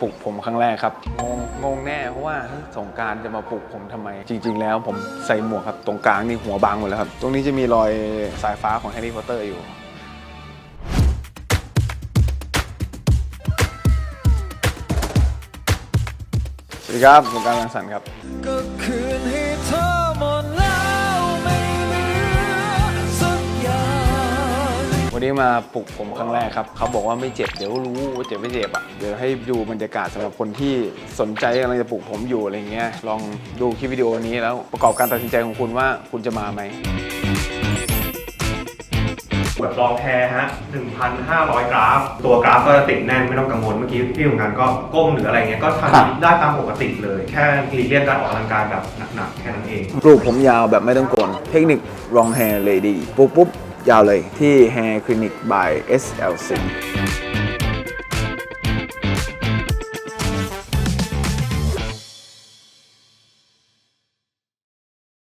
ปลุกผมครั้งแรกครับงงงงแน่เพราะว่าเฮ้ยสงกรารจะมาปลุกผมทำไม จริง ๆ แล้วผมใส่หมวกครับตรงกลางนี่หัวบางหมดแล้วครับ ตรงนี้จะมีรอยสายฟ้าของแฮร์รี่พอตเตอร์อยู่สวัสดีครับผมการรังสรรค์ครับ วันนี้มาปลุกผมครั้งแรกครับเขาบอกว่าไม่เจ็บเดี๋ยวรู้ว่าเจ็บไม่เจ็บอะเดี๋ยวให้ดูบรรยากาศสำหรับคนที่สนใจกำลังจะปลุกผมอยู่อะไรเงี้ยลองดูคลิปวิดีโอนี้แล้วประกอบการตัดสินใจของคุณว่าคุณจะมาไหมแบบลองแพรฮะ 1,500 กราฟ ตัวกราฟก็จะติดแน่นไม่ต้องกังวลเมื่อกี้พี่ของกันก็ก้มหรืออะไรเงี้ยก็ครับทำได้ตามปกติเลย แค่หลีกเลี่ยงการออกกำลังกายแบบหนักๆ แค่นั้นเอง ปลูกผมยาวแบบไม่ต้องโกนเทคนิค Long Hair Lady ปลูกปุ๊บ ยาวเลยที่ Hair Clinic by SLC